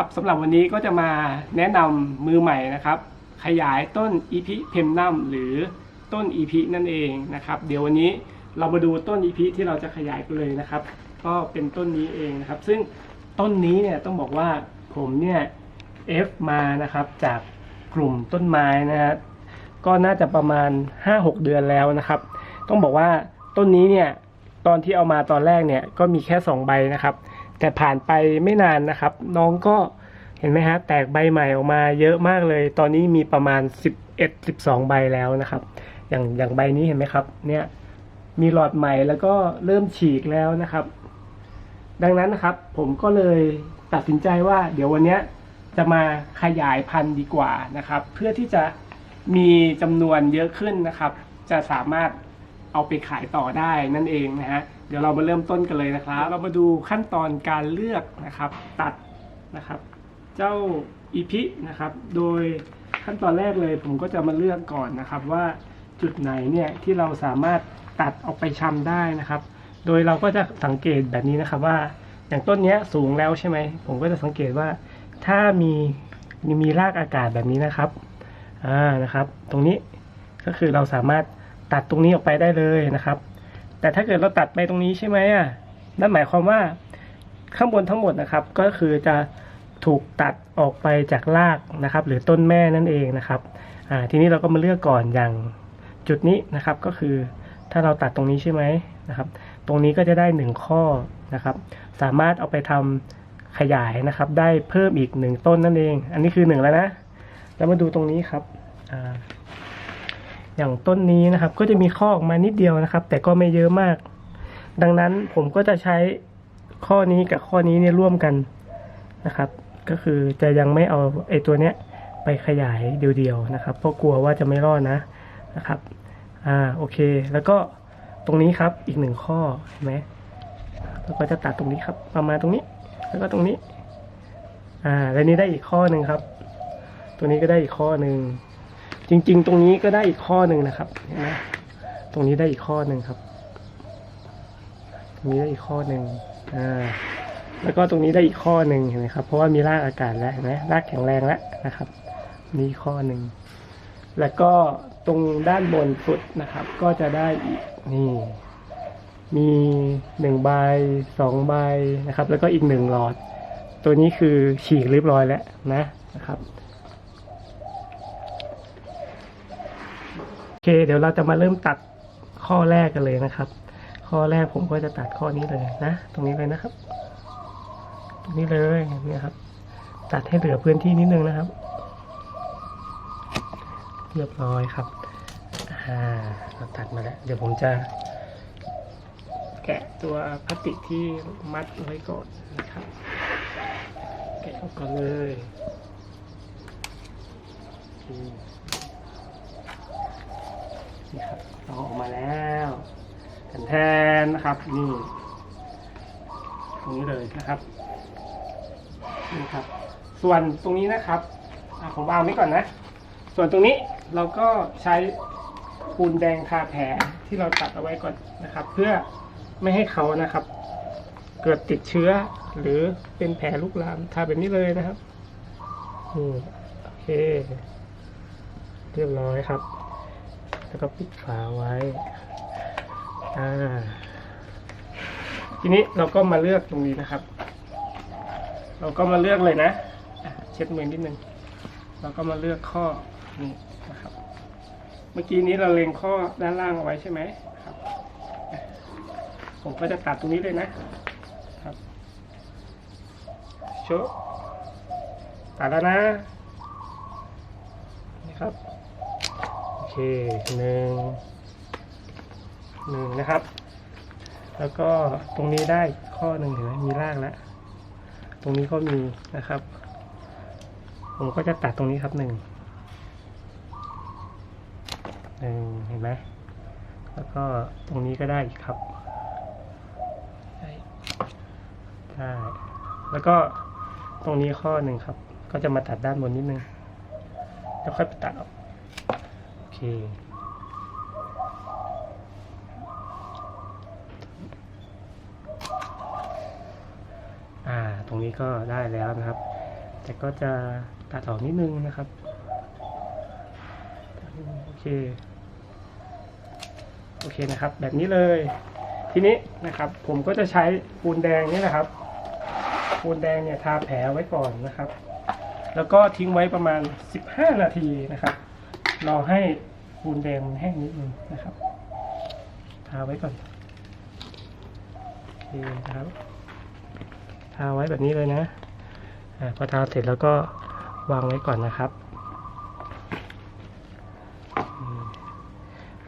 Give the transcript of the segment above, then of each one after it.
ครับสำหรับวันนี้ก็จะมาแนะนำมือใหม่นะครับ ขยายต้นอีพิเพมนัมหรือต้นอีพินั่นเองนะครับ เดี๋ยววันนี้เรามาดูต้นอีพิที่เราจะขยายกันเลยนะครับ ก็เป็นต้นนี้เองนะครับ ซึ่งต้นนี้เนี่ยต้องบอกว่าผมเนี่ยเอฟมานะครับจากกลุ่มต้นไม้นะฮะก็น่าจะประมาณ 5-6 เดือนแล้วนะครับ ต้องบอกว่าต้นนี้เนี่ยตอนที่เอามาตอนแรกเนี่ยก็มีแค่ 2 ใบนะครับ แต่ผ่านไปไม่นานนะครับ น้องก็เห็นไหมฮะแตกใบใหม่ออกมาเยอะมากเลย ตอนนี้มีประมาณ 11 12 ใบแล้วนะครับ อย่างอย่างใบนี้เห็นไหมครับ เนี่ยมีหลอดใหม่แล้วก็เริ่มฉีกแล้วนะครับ ดังนั้นนะครับ ผมก็เลยตัดสินใจว่า เดี๋ยววันนี้จะมาขยายพันธุ์ดีกว่านะครับ เพื่อที่จะมีจำนวนเยอะขึ้นนะครับ จะสามารถ เอาไปขายต่อได้นั่นเองนะฮะเดี๋ยวเรามาเริ่มต้นกันเลยนะครับ เรามาดูขั้นตอนการเลือกนะครับ ตัดนะครับ เจ้าอีพินะครับ โดยขั้นตอนแรกเลยผมก็จะมาเลือกก่อนนะครับว่าจุดไหนเนี่ยที่เราสามารถตัดออกไปชำได้นะครับ โดยเราก็จะสังเกตแบบนี้นะครับว่าอย่างต้นเนี้ยสูงแล้วใช่ไหมผมก็จะสังเกตว่าถ้ามีมีมีรากอากาศแบบนี้นะครับอ่านะครับ ตรงนี้ก็คือเราสามารถ ตัดตรงนี้ออกไปได้เลยนะครับ แต่ถ้าเกิดเราตัดไปตรงนี้ใช่ไหมอะนั่นหมายความว่าข้างบนทั้งหมดนะครับ ก็คือจะถูกตัดออกไปจากรากนะครับ หรือต้นแม่นั่นเองนะครับอ่าทีนี้เราก็มาเลือกก่อนอย่างจุดนี้นะครับก็คือถ้าเราตัดตรงนี้ใช่ไหมนะครับ ตรงนี้ก็จะได้หนึ่งข้อนะครับ สามารถเอาไปทำขยายนะครับ ได้เพิ่มอีกหนึ่งต้นนั่นเอง อันนี้คือหนึ่งแล้วนะ แล้วมาดูตรงนี้ครับอ่า อย่างต้นนี้นะครับ ก็จะมีข้อออกมานิดเดียวนะครับ แต่ก็ไม่เยอะมาก ดังนั้นผมก็จะใช้ข้อนี้กับข้อนี้เนี่ยร่วมกันนะครับ ก็คือจะยังไม่เอาไอ้ตัวเนี้ยไปขยายเดียวๆนะครับ เพราะกลัวว่าจะไม่รอดนะนะครับอ่าโอเค แล้วก็ตรงนี้ครับอีกหนึ่งข้อเห็นไหมแล้วก็จะตัดตรงนี้ครับ ประมาณตรงนี้ แล้วก็ตรงนี้ อ่า แล้วนี้ได้อีกข้อหนึ่งครับ ตัวนี้ก็ได้อีกข้อหนึ่ง จริง ๆ ตรงนี้ก็ได้อีกข้อหนึ่งนะครับเห็นไหมตรงนี้ได้อีกข้อหนึ่งครับ ตรงนี้ได้อีกข้อหนึ่งอ่าแล้วก็ตรงนี้ได้อีกข้อหนึ่งเห็นไหมครับ เพราะว่ามีรากอากาศแล้วเห็นไหมรากแข็งแรงแล้วนะครับ นี่ข้อหนึ่งแล้วก็ตรงด้านบนสุดนะครับ ก็จะได้อีกนี่ มีหนึ่งใบสองใบนะครับ แล้วก็อีกหนึ่งหลอด ตัวนี้คือฉีกเรียบร้อยแล้วนะนะครับ โอเค เดี๋ยวเราจะมาเริ่มตัดข้อแรกกันเลยนะครับ ข้อแรกผมก็จะตัดข้อนี้เลยนะ ตรงนี้เลยนะครับ ตรงนี้เลยเนี่ยครับ ตัดให้เหลือพื้นที่นิดนึงนะครับ เรียบร้อยครับอ่าเราตัดมาแล้ว เดี๋ยวผมจะแกะตัวพลาสติกที่มัดไว้ก่อนนะครับ แกะออกก่อนเลย อืมนี่ครับเราออกมาแล้วแทนแทนนะครับนี่ตรงนี้เลยนะครับนี่ครับ ส่วนตรงนี้นะครับอะผมวางไว้ก่อนนะ ส่วนตรงนี้เราก็ใช้ปูนแดงทาแผลที่เราตัดเอาไว้ก่อนนะครับ เพื่อไม่ให้เขานะครับ เกิดติดเชื้อหรือเป็นแผลลุกลามทาแบบนี้เลยนะครับนี่โอเค เรียบร้อยครับ แล้วก็ปิดฝาไว้อ่าทีนี้เราก็มาเลือกตรงนี้นะครับ เราก็มาเลือกเลยนะเช็ดมือนิดนึงเราก็มาเลือกข้อนี้นะครับ เมื่อกี้นี้เราเล็งข้อด้านล่างเอาไว้ใช่ไหมครับ ผมก็จะตัดตรงนี้เลยนะครับโชตัดแล้วนะนี่ครับ หนึ่งหนึ่งนะครับ แล้วก็ตรงนี้ได้ข้อหนึ่งเห็นไหมมีรากแล้ว ตรงนี้ก็มีนะครับ ผมก็จะตัดตรงนี้ครับหนึ่งหนึ่งเห็นไหมแล้วก็ตรงนี้ก็ได้อีกครับได้ได้แล้วก็ตรงนี้ข้อหนึ่งครับ ก็จะมาตัดด้านบนนิดนึงแล้วค่อยไปตัดออก เคอ่าตรงนี้ก็ได้แล้วนะครับ แต่ก็จะตัดออกนิดนึงนะครับ โอเค โอเคนะครับ แบบนี้เลย ทีนี้นะครับ ผมก็จะใช้ปูนแดงนี่นะครับ ปูนแดงเนี่ยทาแผลไว้ก่อนนะครับ แล้วก็ทิ้งไว้ประมาณ 15 นาทีนะครับ รอให้ ปูนแดงมันแห้งนิดนึงนะครับทาไว้ก่อนโอเคนะครับทาไว้แบบนี้เลยนะอาพอทาเสร็จแล้วก็วางไว้ก่อนนะครับ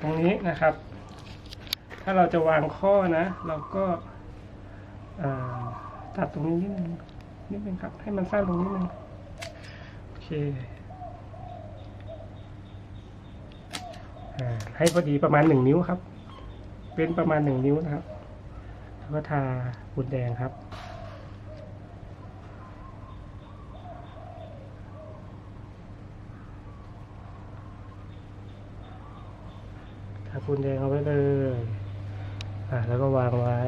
ตรงนี้นะครับ ถ้าเราจะวางข้อนะ เราก็ตัดตรงนี้นิดนึงนิดนึงครับ ให้มันสั้นลงนิดนึงโอเคอ่า ให้พอดีประมาณหนึ่งนิ้วครับ เป็นประมาณหนึ่งนิ้วนะครับ แล้วก็ทาปูนแดงครับทาปูนแดงเอาไว้เลย อ่า แล้วก็วางไว้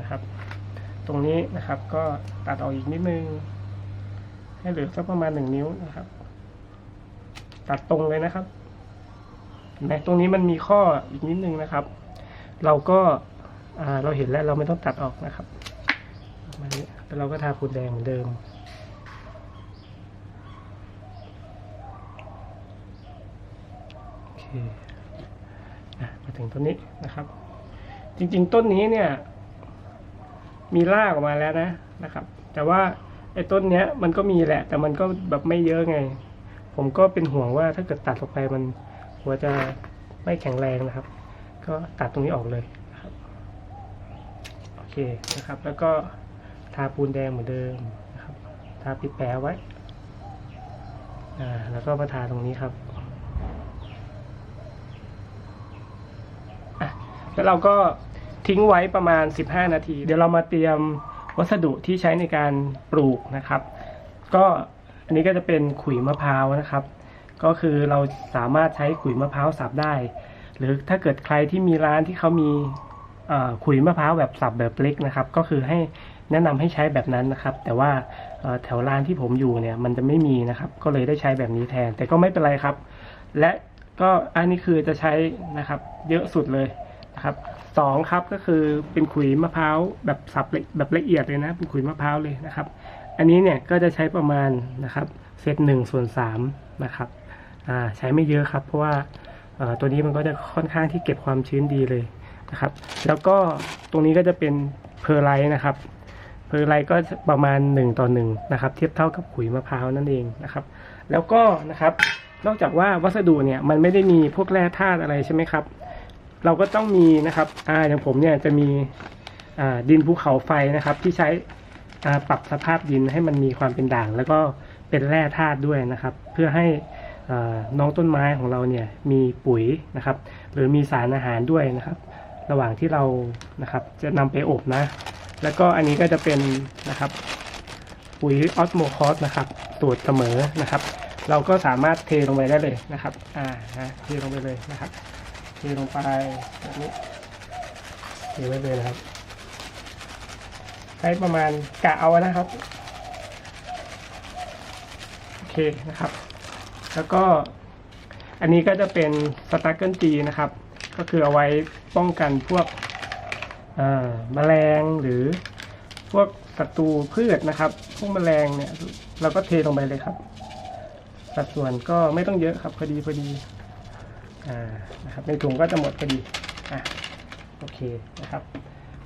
นะครับ ตรงนี้นะครับก็ตัดออกอีกนิดนึง ให้เหลือสักประมาณหนึ่งนิ้วนะครับ ตัดตรงเลยนะครับ เห็นไหมตรงนี้มันมีข้ออีกนิดนึงนะครับ เราก็เราเห็นแล้วเราไม่ต้องตัดออกนะครับมานี้แล้วเราก็ทาปูนแดงเหมือนเดิม โอเคมาถึงต้นนี้นะครับ จริงๆต้นนี้เนี่ย มีรากออกมาแล้วนะนะครับ แต่ว่าไอ้ต้นเนี้ยมันก็มีแหละ แต่มันก็แบบไม่เยอะไง ผมก็เป็นห่วงว่าถ้าเกิดตัดออกไปมัน หัวจะไม่แข็งแรงนะครับ ก็ตัดตรงนี้ออกเลยครับโอเคนะครับ แล้วก็ทาปูนแดงเหมือนเดิมนะครับ ทาปิดแผลไว้อ่าแล้วก็มาทาตรงนี้ครับแล้วเราก็ทิ้งไว้ประมาณ 15 นาที เดี๋ยวเรามาเตรียมวัสดุที่ใช้ในการปลูกนะครับ ก็อันนี้ก็จะเป็นขุยมะพร้าวนะครับ ก็คือเราสามารถใช้ขุยมะพร้าวสับได้ หรือถ้าเกิดใครที่มีร้านที่เขามีเอ่อขุยมะพร้าวแบบสับแบบเล็กนะครับ ก็คือให้แนะนำให้ใช้แบบนั้นนะครับ แต่ว่าแถวร้านที่ผมอยู่เนี่ยมันจะไม่มีนะครับ ก็เลยได้ใช้แบบนี้แทน แต่ก็ไม่เป็นไรครับ และก็อันนี้คือจะใช้นะครับ เยอะสุดเลยนะครับสองครับก็คือเป็นขุยมะพร้าวแบบสับละแบบละเอียดเลยนะ เป็นขุยมะพร้าวเลยนะครับ อันนี้เนี่ยก็จะใช้ประมาณนะครับเศษหนึ่งส่วนสามนะครับ ใช้ไม่เยอะครับ เพราะว่าตัวนี้มันก็จะค่อนข้างที่เก็บความชื้นดีเลยนะครับ แล้วก็ตรงนี้ก็จะเป็นเพอร์ไลท์นะครับเพอร์ไลท์ก็ประมาณ 1 ต่อ1นะครับ เทียบเท่ากับขุยมะพร้าวนั่นเองนะครับ แล้วก็นะครับ นอกจากว่าวัสดุเนี่ยมันไม่ได้มีพวกแร่ธาตุอะไรใช่ไหมครับ เราก็ต้องมีนะครับอ่าอย่างผมเนี่ยจะมีอ่าดินภูเขาไฟนะครับ ที่ใช้อ่าปรับสภาพดินให้มันมีความเป็นด่าง แล้วก็เป็นแร่ธาตุด้วยนะครับ เพื่อให้ น้องต้นไม้ของเราเนี่ยมีปุ๋ยนะครับ หรือมีสารอาหารด้วยนะครับ ระหว่างที่เรานะครับจะนำไปอบนะ แล้วก็อันนี้ก็จะเป็นนะครับปุ๋ยออสโมคอสนะครับสูตรเสมอนะครับ เราก็สามารถเทลงไปได้เลยนะครับอ่านะเทลงไปเลยนะครับ เทลงไปแบบนี้เทไว้เลยนะครับใช้ประมาณกะเอานะครับโอเคนะครับ แล้วก็อันนี้ก็จะเป็นสตาร์เกิลจีนะครับ ก็คือเอาไว้ป้องกันพวกเอ่อแมลงหรือพวกศัตรูพืชนะครับ พวกแมลงเนี่ย เราก็เทลงไปเลยครับ สัดส่วนก็ไม่ต้องเยอะครับพอดีพอดีอ่านะครับในถุงก็จะหมดพอดีอะโอเคนะครับ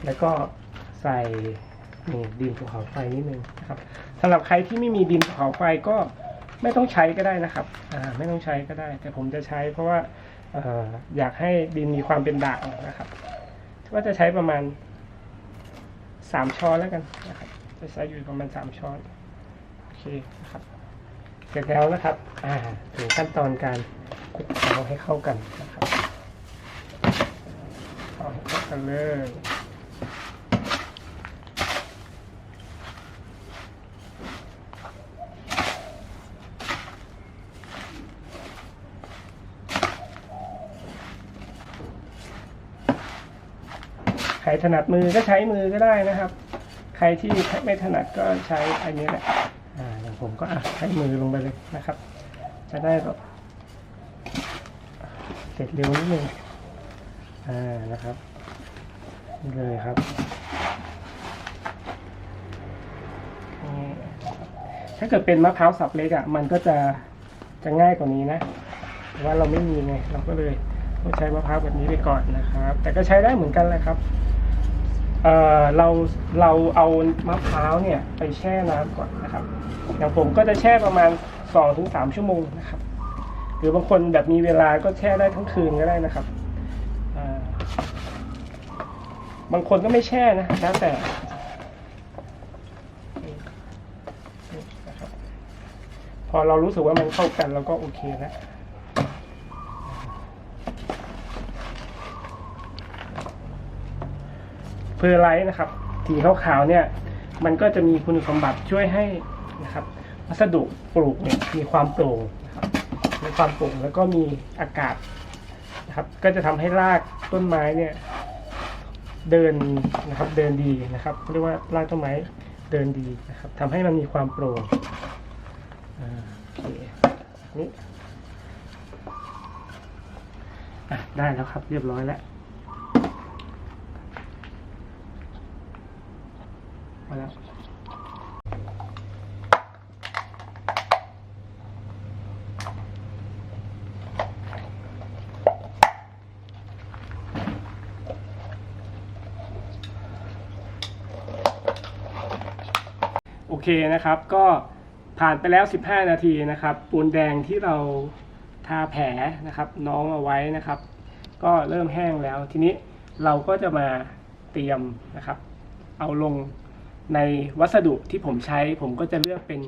แล้วก็ใส่นี่ดินภูเขาไฟนิดนึงนะครับสำหรับใครที่ไม่มีดินภูเขาไฟก็ ไม่ต้องใช้ก็ได้นะครับไม่ต้องใช้ก็ได้ แต่ผมจะใช้เพราะว่าออยากให้ดินมีความเป็นด่างนะครับก็จะใช้ประมาณสามช้อนแล้วกันนะครับจะใช้อยู่ประมาณสามช้อนโอเคนะครับ เสร็จแล้วนะครับถึงขั้นตอนการคลุกเคล้าให้เข้ากันนะครับเข้าให้เข้ากันเลย รถนัดมือก็ใช้มือก็ได้นะครับ ใครที่ไม่ถนัดก็ใช้อันนี้แหละอ่าอย่างผมก็อะใช้มือลงไปเลยนะครับ จะได้แบบเสร็จเร็วนิดนึงอ่านะครับเลยครับถ้าเกิดเป็นมะพร้าวสับเล็กอะมันก็จะจะง่ายกว่านี้นะแต่ว่าเราไม่มีไงเราก็เลยต้องใช้มะพร้าวแบบนี้ไปก่อนนะครับ แต่ก็ใช้ได้เหมือนกันแหละครับ เอ่อเราเราเอามะพร้าวเนี่ยไปแช่น้ำก่อนนะครับ อย่างผมก็จะแช่ประมาณ2อถึงสชั่วโมงนะครับ หรือบางคนแบบมีเวลาก็แช่ได้ทั้งคืนก็ได้นะครับอ่าบางคนก็ไม่แช่นะแล้วแต่นะครับพอเรารู้สึกว่ามันเข้ากันเราก็โอเคแล้ว เพอร์ไลท์นะครับสีขาวๆเนี่ยมันก็จะมีคุณสมบัติช่วยให้นะครับวัสดุปลูกเนี่ยมีความโปร่งนะครับมีความโปร่งแล้วก็มีอากาศนะครับก็จะทำให้รากต้นไม้เนี่ยเดินนะครับเดินดีนะครับเรียกว่ารากต้นไม้เดินดีนะครับทำให้มันมีความโปร่งโอเคนี่ได้แล้วครับเรียบร้อยแล้ว มาแล้วโอ เคนะครับ ก็ผ่านไปแล้ว 15 นาทีนะครับ ปูนแดงที่เราทาแผลนะครับน้องเอาไว้นะครับ ก็เริ่มแห้งแล้ว ทีนี้เราก็จะมาเตรียมนะครับ เอาลงในวัสดุที่ผมใช้ ผมก็จะเลือกเป็น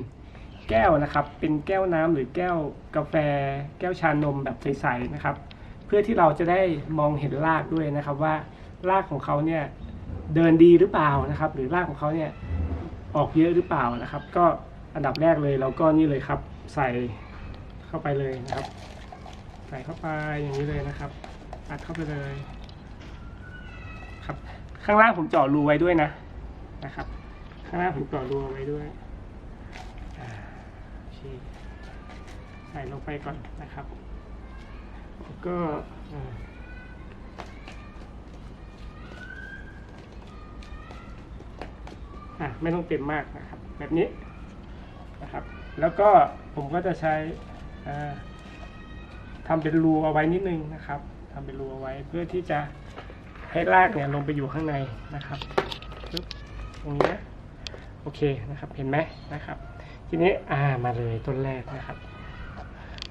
แก้วนะครับ เป็นแก้วน้ำหรือแก้วกาแฟ แก้วชานมแบบใสๆนะครับ เพื่อที่เราจะได้มองเห็นรากด้วยนะครับ ว่ารากของเขาเนี่ยเดินดีหรือเปล่านะครับ หรือรากของเขาเนี่ย ออกเยอะหรือเปล่านะครับ ก็อันดับแรกเลยเราก็นี่เลยครับ ใส่เข้าไปเลยนะครับ ใส่เข้าไปอย่างนี้เลยนะครับอัดเข้าไปเลยครับ ข้างล่างผมเจาะรูไว้ด้วยนะนะครับ ข้างล่างผมเจาะรูไว้ด้วยโอเคใส่ลงไปก่อนนะครับ ก็ อะไม่ต้องเต็มมากนะครับ แบบนี้นะครับ แล้วก็ผมก็จะใช้อ่าทำเป็นรูเอาไว้นิดนึงนะครับทำเป็นรูเอาไว้เพื่อที่จะให้รากเนี่ยลงไปอยู่ข้างในนะครับปึ๊บตรงนี้โอเคนะครับเห็นไหมนะครับ ทีนี้อ่ามาเลยต้นแรกนะครับ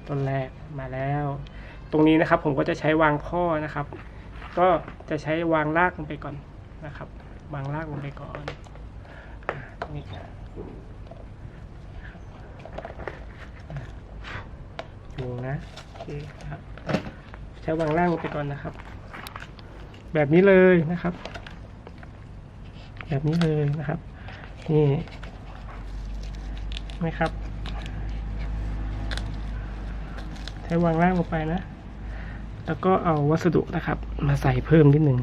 ต้นแรกมาแล้ว ตรงนี้นะครับผมก็จะใช้วางข้อนะครับ ก็จะใช้วางรากลงไปก่อนนะครับ วางรากลงไปก่อน นี้นะครับอยู่นะโอเคครับใช้วางล่างลงไปก่อนนะครับ แบบนี้เลยนะครับ แบบนี้เลยนะครับ นี่ไหมครับ ใช้วางล่างลงไปนะ แล้วก็เอาวัสดุนะครับ มาใส่เพิ่มนิดนึง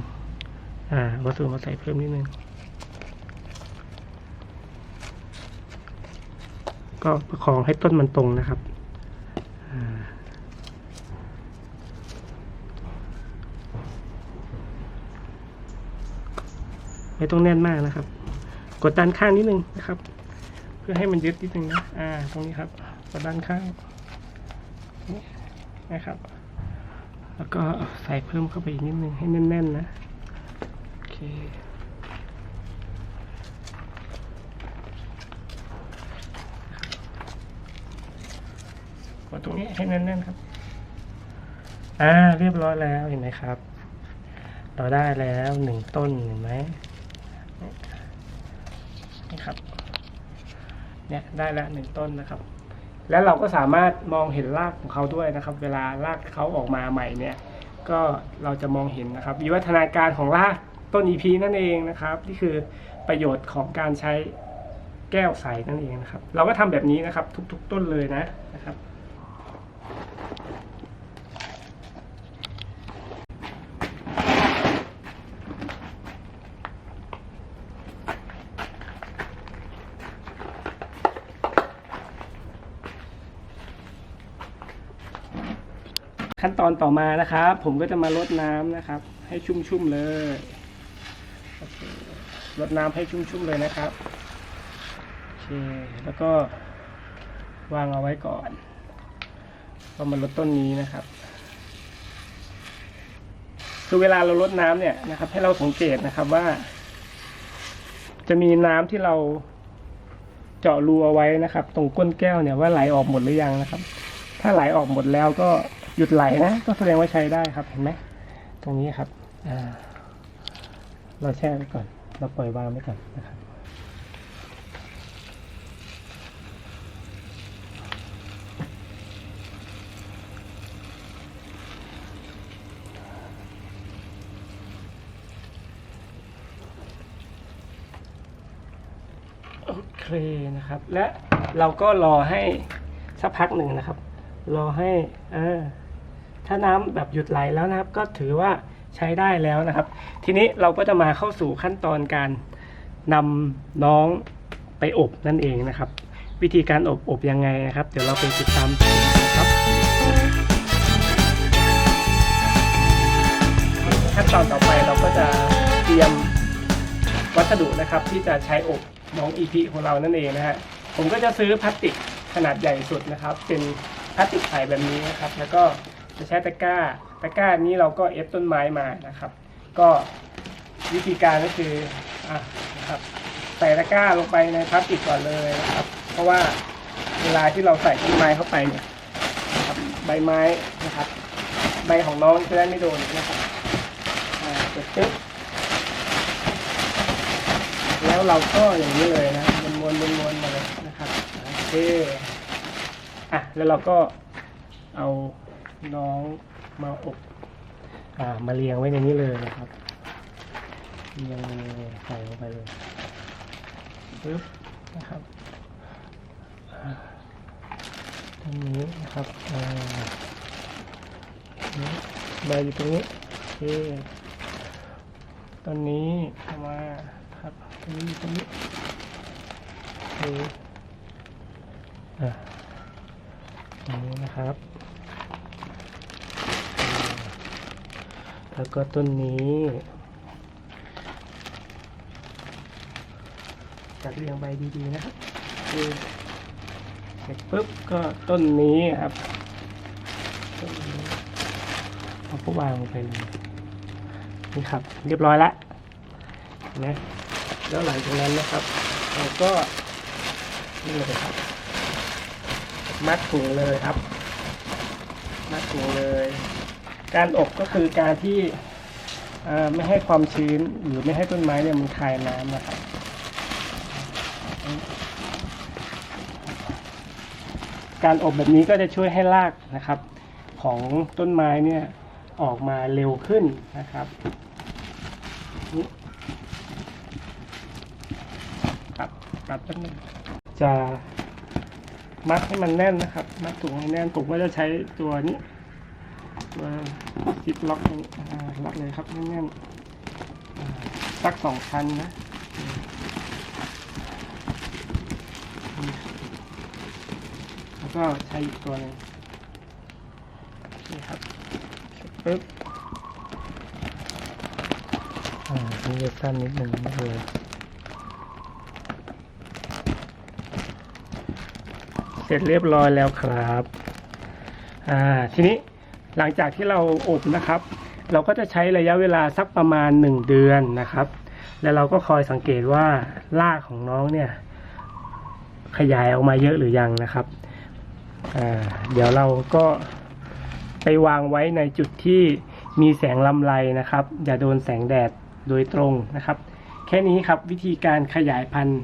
อ่า วัสดุมาใส่เพิ่มนิดนึง ก็ประคองให้ต้นมันตรงนะครับไม่ต้องแน่นมากนะครับ กดด้านข้างนิดนึงนะครับ เพื่อให้มันยึดนิดนึงนะอ่า ตรงนี้ครับกดด้านข้างนี่นะครับ แล้วก็ใส่เพิ่มเข้าไปอีกนิดนึงให้แน่นๆนะโอเค กดตรงนี้ให้แน่นๆครับ อ่าเรียบร้อยแล้วเห็นไหมครับ เราได้แล้วหนึ่งต้นเห็นไหมนี่ครับ เนี่ยได้แล้วหนึ่งต้นนะครับ แล้วเราก็สามารถมองเห็นรากของเขาด้วยนะครับ เวลารากเขาออกมาใหม่เนี่ย ก็เราจะมองเห็นนะครับ วิวัฒนาการของรากต้นอีพีนั่นเองนะครับ นี่คือประโยชน์ของการใช้แก้วใสนั่นเองนะครับ เราก็ทำแบบนี้นะครับ ทุก ๆ ต้นเลยนะนะครับ ขั้นตอนต่อมานะครับ ผมก็จะมาลดน้ำนะครับ ให้ชุ่มๆเลยลดน้ำให้ชุ่มๆเลยนะครับโอเคแล้วก็วางเอาไว้ก่อนเรามาลดต้นนี้นะครับ คือเวลาเราลดน้ำเนี่ยนะครับ ให้เราสังเกตนะครับว่า จะมีน้ำที่เราเจาะรูเอาไว้นะครับ ตรงก้นแก้วเนี่ยว่าไหลออกหมดหรือยังนะครับ ถ้าไหลออกหมดแล้วก็ หยุดไหลนะก็แสดงว่าใช้ได้ครับเห็นไหมตรงนี้ครับเราแช่ไว้ก่อน เราปล่อยวางไว้ก่อนนะครับโอเคนะครับ และเราก็รอให้สักพักหนึ่งนะครับ รอให้เออ ถ้าน้ำแบบหยุดไหลแล้วนะครับ ก็ถือว่าใช้ได้แล้วนะครับ ทีนี้เราก็จะมาเข้าสู่ขั้นตอนการนำน้องไปอบนั่นเองนะครับ วิธีการอบอบยังไงนะครับ เดี๋ยวเราไปติดตามกันนะครับขั้นตอนต่อไปเราก็จะเตรียมวัสดุนะครับ ที่จะใช้อบน้องอีพีของเรานั่นเองนะฮะผมก็จะซื้อพลาสติกขนาดใหญ่สุดนะครับ เป็นพลาสติกใสแบบนี้นะครับ แล้วก็ จะใช้ตะกร้า ตะกร้านี้เราก็เอฟต้นไม้มานะครับ ก็วิธีการก็คืออะนะครับใส่ตะกร้าลงไปในพลาสติกก่อนเลยนะครับ เพราะว่าเวลาที่เราใส่ต้นไม้เข้าไปเนี่ยใบไม้นะครับ ใบของน้องจะได้ไม่โดนนะครับอ่าเสร็จปุ๊บแล้วเราก็อย่างนี้เลยนะมันวนวนวนมาเลยนะครับโอเคอะแล้วเราก็เอา น้องมาอบอ่ามาเรียงไว้ในนี้เลยนะครับเรียงใส่ลงไปเลยปึ๊บนะครับตรงนี้นะครับอ่านี่ใบอยู่ตรงนี้โอเคตอนนี้เข้ามาครับตรงนี้ตรงนี้นี่อะตรงนี้นะครับอ่า แล้วก็ต้นนี้ จัดเรียงใบดีๆนะครับคือเสร็จปุ๊บก็ต้นนี้ครับต้นนี้เราก็วางลงไปเลยนี่ครับ เรียบร้อยแล้วนะแล้วหลังจากนั้นนะครับ เราก็นี่เลยครับ มัดถุงเลยครับ มัดถุงเลย การอบก็คือการที่ไม่ให้ความชื้นหรือไม่ให้ต้นไม้เนี่ยมันคายน้ำนะครับการอบแบบนี้ก็จะช่วยให้รากนะครับ ของต้นไม้เนี่ยออกมาเร็วขึ้นนะครับครับกลับแป๊บนึงจะมัดให้มันแน่นนะครับ มัดถุงให้แน่นผมก็จะใช้ตัวนี้ ตัวซิปล็อกอล็อกเลยครับแน่นๆสักสองชั้นนะแล้วก็ใช้อีกตัวหนึงนี่ครับปึ๊บอ่านี่จะสั้นนิดหนึ่งม่เป็นไรเสร็จเรียบร้อยแล้วครับ อ่า ทีนี้ หลังจากที่เราอบนะครับ เราก็จะใช้ระยะเวลาสักประมาณ 1 เดือนนะครับ แล้วเราก็คอยสังเกตว่ารากของน้องเนี่ยขยายออกมาเยอะหรือยังนะครับ เดี๋ยวเราก็ไปวางไว้ในจุดที่มีแสงลำไรนะครับ อย่าโดนแสงแดดโดยตรงนะครับ แค่นี้ครับวิธีการขยายพันธุ์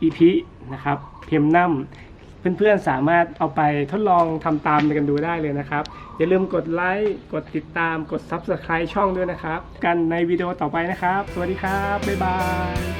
อีพินะครับ เพียมน้ำ เพื่อนๆสามารถเอาไปทดลองทำตามกันดูได้เลยนะครับ อย่าลืมกดไลค์กดติดตามกด Subscribe ช่องด้วยนะครับ กันในวิดีโอต่อไปนะครับ สวัสดีครับ บ๊ายบาย